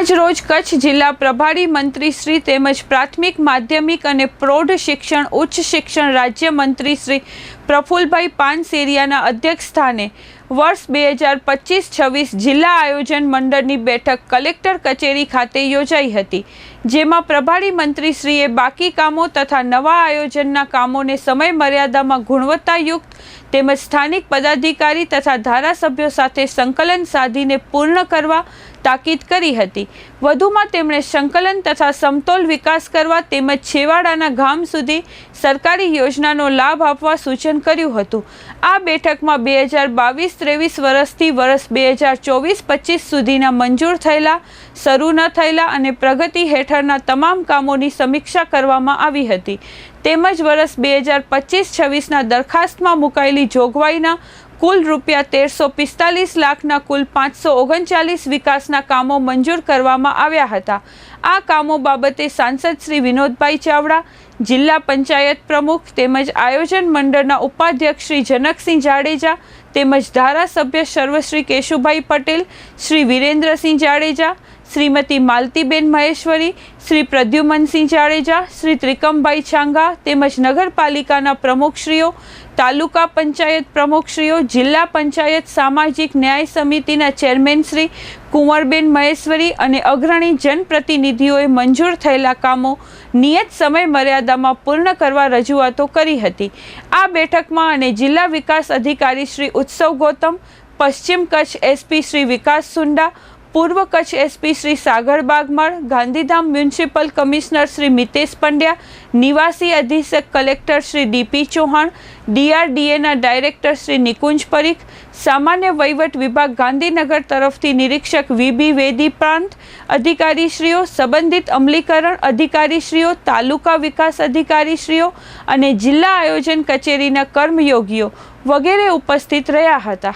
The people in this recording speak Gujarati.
આજ રોજ કચ્છ જિલ્લા પ્રભારી મંત્રી શ્રી તેમજ પ્રાથમિક માધ્યમિક અને પ્રૌઢ શિક્ષણ, ઉચ્ચ શિક્ષણ રાજ્ય મંત્રી શ્રી પ્રફુલભાઈ પાનસેરિયાના અધ્યક્ષ સ્થાને વર્ષ બે હજાર પચીસ છવ્વીસ જિલ્લા આયોજન મંડળની બેઠક કલેક્ટર કચેરી ખાતે યોજાઈ હતી, જેમાં પ્રભારી મંત્રીશ્રીએ બાકી કામો તથા નવા આયોજનના કામોને સમય મર્યાદામાં ગુણવત્તાયુક્ત તેમજ સ્થાનિક પદાધિકારી તથા ધારાસભ્યો સાથે સંકલન સાધીને પૂર્ણ કરવા તાકીદ કરી હતી. વધુમાં તેમણે સંકલન તથા સમતોલ વિકાસ કરવા તેમજ છેવાડાના ગામ સુધી સરકારી યોજનાનો લાભ આપવા સૂચન કર્યું હતું. આ બેઠકમાં બે હજાર બાવીસ ત્રેવીસ વર્ષથી વર્ષ બે હજાર ચોવીસ પચીસ સુધીના મંજૂર થયેલા, શરૂ ન થયેલા અને પ્રગતિ હેઠળના તમામ કામોની સમીક્ષા કરવામાં આવી હતી. તેમજ વર્ષ બે હજાર પચીસ છવ્વીસના દરખાસ્તમાં મુકાયેલી જોગવાઈના કુલ રૂપિયા તેરસો પિસ્તાલીસ લાખના કુલ પાંચસો ઓગણચાલીસ વિકાસના કામો મંજૂર કરવામાં આવ્યા હતા. આ કામો બાબતે સાંસદ શ્રી વિનોદભાઈ ચાવડા, જિલ્લા પંચાયત પ્રમુખ તેમજ આયોજન મંડળના ઉપાધ્યક્ષ શ્રી જનકસિંહ જાડેજા તેમજ ધારાસભ્ય સર્વશ્રી કેશુભાઈ પટેલ, શ્રી વિરેન્દ્રસિંહ જાડેજા શ્રીમતી માલતીબેન મહેશ્વરી, શ્રી પ્રદ્યુમનસિંહ જાડેજા, શ્રી ત્રિકમભાઈ છાંગા તેમજ નગરપાલિકાના પ્રમુખશ્રીઓ, તાલુકા પંચાયત પ્રમુખશ્રીઓ, જિલ્લા પંચાયત સામાજિક ન્યાય સમિતિના ચેરમેન શ્રી કુંવરબેન મહેશ્વરી અને અગ્રણી જનપ્રતિનિધિઓએ મંજૂર થયેલા કામો નિયત સમય મર્યાદામાં પૂર્ણ કરવા રજૂઆતો કરી હતી. આ બેઠકમાં અને જિલ્લા વિકાસ અધિકારી શ્રી ઉત્સવ ગૌતમ, પશ્ચિમ કચ્છ એસપી શ્રી વિકાસ સુંડા પૂર્વ Kutch SP Shri Sagar Bagmar, Gandhidham municipal commissioner Shri Mitesh Pandya, નિવાસી અધિક્ષક collector Shri D P Chauhan ડીઆરડીએના director Shri Nikunj Parikh, સામાન્ય વહીવટ વિભાગ ગાંધીનગર તરફથી નિરીક્ષક વીબી વેદી પ્રાંત અધિકારીશ્રીઓ, સંબંધિત અમલીકરણ અધિકારીશ્રીઓ, તાલુકા વિકાસ અધિકારીશ્રીઓ અને જિલ્લા આયોજન કચેરીના કર્મયોગીઓ વગેરે ઉપસ્થિત રહ્યા હતા.